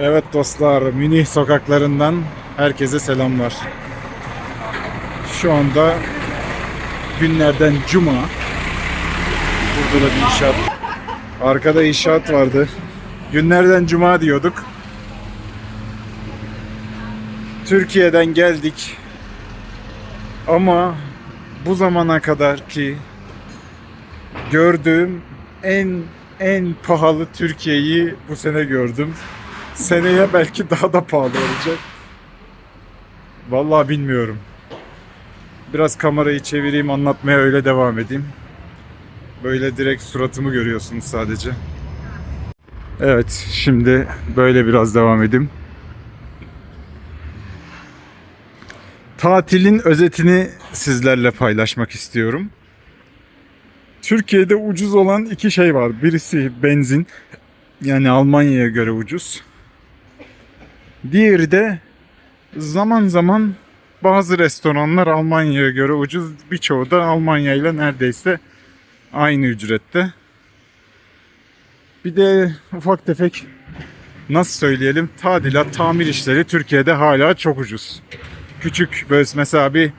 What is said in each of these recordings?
Evet dostlar, Münih sokaklarından herkese selamlar. Şu anda günlerden cuma. Burada da bir inşaat. Arkada inşaat vardı. Günlerden cuma diyorduk. Türkiye'den geldik. Ama bu zamana kadar ki gördüğüm en en pahalı Türkiye'yi bu sene gördüm. Seneye belki daha da pahalı olacak. Vallahi bilmiyorum. Biraz kamerayı çevireyim anlatmaya öyle devam edeyim. Böyle direkt suratımı görüyorsunuz sadece. Evet şimdi böyle biraz devam edeyim. Tatilin özetini sizlerle paylaşmak istiyorum. Türkiye'de ucuz olan iki şey var. Birisi benzin. Yani Almanya'ya göre ucuz. Diğeri de zaman zaman bazı restoranlar Almanya'ya göre ucuz. Birçoğu da Almanya ile neredeyse aynı ücrette. Bir de ufak tefek nasıl söyleyelim tadilat, tamir işleri Türkiye'de hala çok ucuz. Küçük böyle mesela bir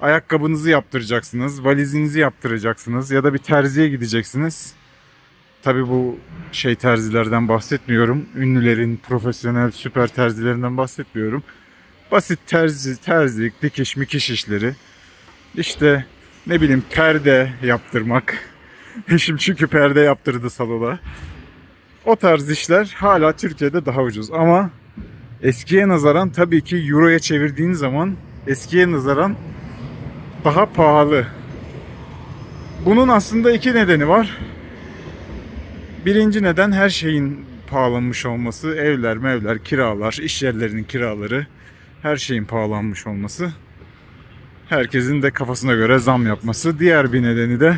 ayakkabınızı yaptıracaksınız, valizinizi yaptıracaksınız ya da bir terziye gideceksiniz. Tabi bu şey terzilerden bahsetmiyorum. Ünlülerin profesyonel süper terzilerinden bahsetmiyorum. Basit terzi, terzilik, dikiş, mikiş işleri. İşte ne bileyim perde yaptırmak. Eşim çünkü perde yaptırdı salona. O tarz işler hala Türkiye'de daha ucuz ama eskiye nazaran tabii ki euroya çevirdiğin zaman eskiye nazaran daha pahalı. Bunun aslında iki nedeni var. Birinci neden her şeyin pahalanmış olması. Evler, mevler, kiralar, iş yerlerinin kiraları. Her şeyin pahalanmış olması. Herkesin de kafasına göre zam yapması. Diğer bir nedeni de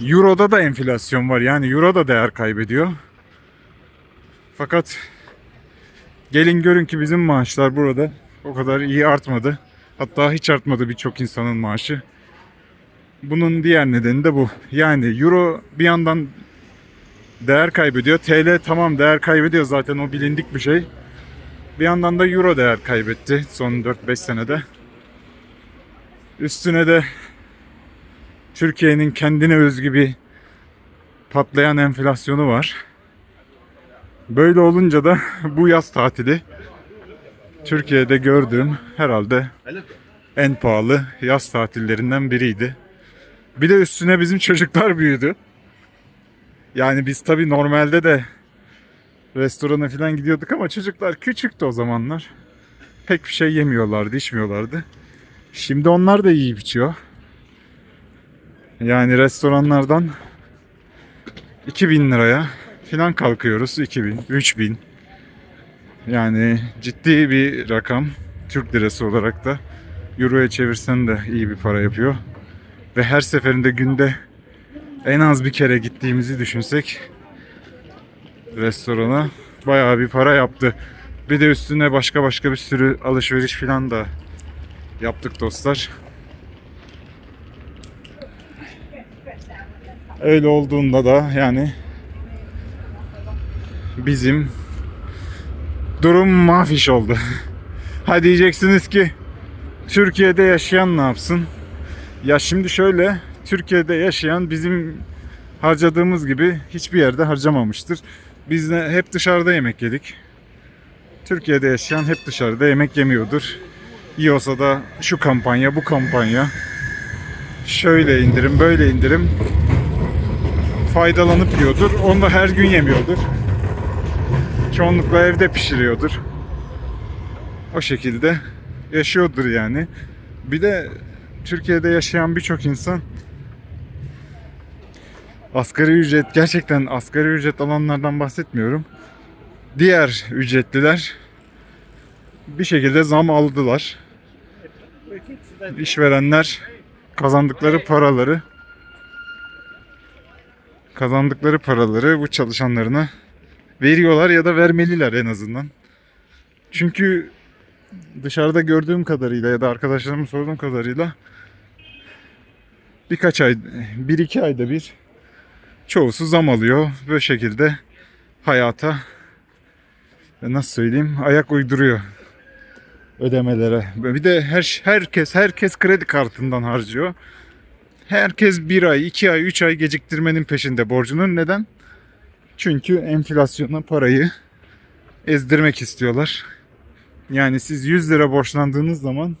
Euro'da da enflasyon var. Yani Euro da değer kaybediyor. Fakat gelin görün ki bizim maaşlar burada o kadar iyi artmadı. Hatta hiç artmadı birçok insanın maaşı. Bunun diğer nedeni de bu. Yani euro bir yandan değer kaybediyor. TL tamam değer kaybediyor zaten o bilindik bir şey. Bir yandan da euro değer kaybetti son 4-5 senede. Üstüne de Türkiye'nin kendine özgü bir patlayan enflasyonu var. Böyle olunca da bu yaz tatili Türkiye'de gördüğüm herhalde en pahalı yaz tatillerinden biriydi. Bir de üstüne bizim çocuklar büyüdü. Yani biz tabii normalde de restorana falan gidiyorduk ama çocuklar küçüktü o zamanlar. Pek bir şey yemiyorlardı, içmiyorlardı. Şimdi onlar da yiyip içiyor. Yani restoranlardan 2000 liraya falan kalkıyoruz. 2000, 3000. Yani ciddi bir rakam. Türk lirası olarak da Euro'ya çevirsen de iyi bir para yapıyor. Ve her seferinde günde en az bir kere gittiğimizi düşünsek restorana bayağı bir para yaptı. Bir de üstüne başka başka bir sürü alışveriş falan da yaptık dostlar. Öyle olduğunda da yani bizim durum mafiş oldu. ha diyeceksiniz ki Türkiye'de yaşayan ne yapsın? Ya şimdi şöyle Türkiye'de yaşayan bizim harcadığımız gibi hiçbir yerde harcamamıştır. Biz hep dışarıda yemek yedik. Türkiye'de yaşayan hep dışarıda yemek yemiyordur. Yiyorsa da şu kampanya, bu kampanya. Şöyle indirim, böyle indirim. Faydalanıp yiyordur. Onu da her gün yemiyordur. Çoğunlukla evde pişiriyordur. O şekilde yaşıyordur yani. Bir de Türkiye'de yaşayan birçok insan asgari ücret gerçekten asgari ücret alanlardan bahsetmiyorum. Diğer ücretliler bir şekilde zam aldılar. İşverenler kazandıkları paraları kazandıkları paraları bu çalışanlarına veriyorlar ya da vermeliler en azından. Çünkü dışarıda gördüğüm kadarıyla ya da arkadaşlarıma sorduğum kadarıyla birkaç ay, bir iki ayda bir çoğusu zam alıyor. Böyle şekilde hayata nasıl söyleyeyim ayak uyduruyor ödemelere. Bir de her herkes herkes kredi kartından harcıyor. Herkes bir ay, iki ay, üç ay geciktirmenin peşinde borcunun. Neden? Çünkü enflasyona parayı ezdirmek istiyorlar. Yani siz 100 lira borçlandığınız zaman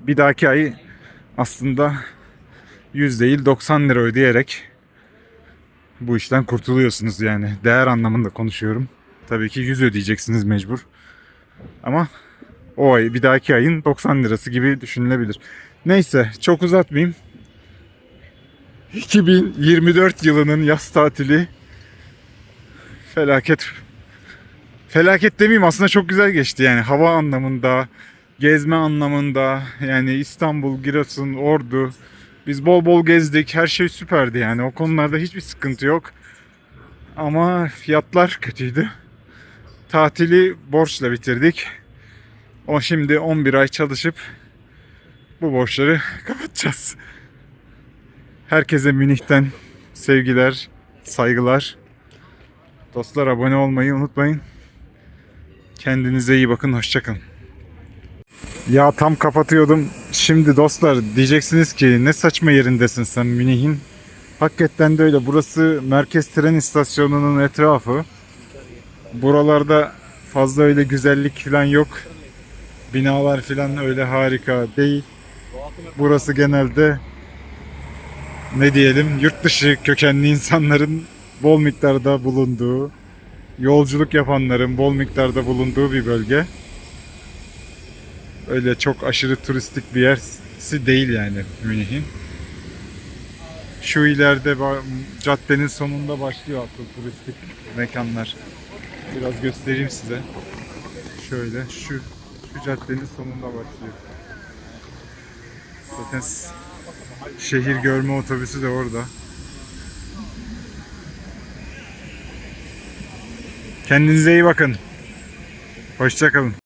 bir dahaki ay aslında 100 değil 90 lira ödeyerek bu işten kurtuluyorsunuz yani. Değer anlamında konuşuyorum. Tabii ki 100 ödeyeceksiniz mecbur. Ama o ay bir dahaki ayın 90 lirası gibi düşünülebilir. Neyse çok uzatmayayım. 2024 yılının yaz tatili felaket felaket demeyeyim aslında çok güzel geçti yani hava anlamında gezme anlamında yani İstanbul, Giresun, Ordu biz bol bol gezdik her şey süperdi yani o konularda hiçbir sıkıntı yok ama fiyatlar kötüydü tatili borçla bitirdik o şimdi 11 ay çalışıp bu borçları kapatacağız. Herkese Münih'ten sevgiler, saygılar. Dostlar abone olmayı unutmayın. Kendinize iyi bakın, hoşçakalın. Ya tam kapatıyordum. Şimdi dostlar diyeceksiniz ki ne saçma yerindesin sen Münih'in. Hakikaten de öyle. Burası merkez tren istasyonunun etrafı. Buralarda fazla öyle güzellik falan yok. Binalar falan öyle harika değil. Burası genelde ne diyelim yurt dışı kökenli insanların bol miktarda bulunduğu, yolculuk yapanların bol miktarda bulunduğu bir bölge. Öyle çok aşırı turistik bir yersi değil yani Münih'in. Şu ileride caddenin sonunda başlıyor asıl turistik mekanlar. Biraz göstereyim size. Şöyle şu şu caddenin sonunda başlıyor. Zaten şehir görme otobüsü de orada. Kendinize iyi bakın. Hoşçakalın.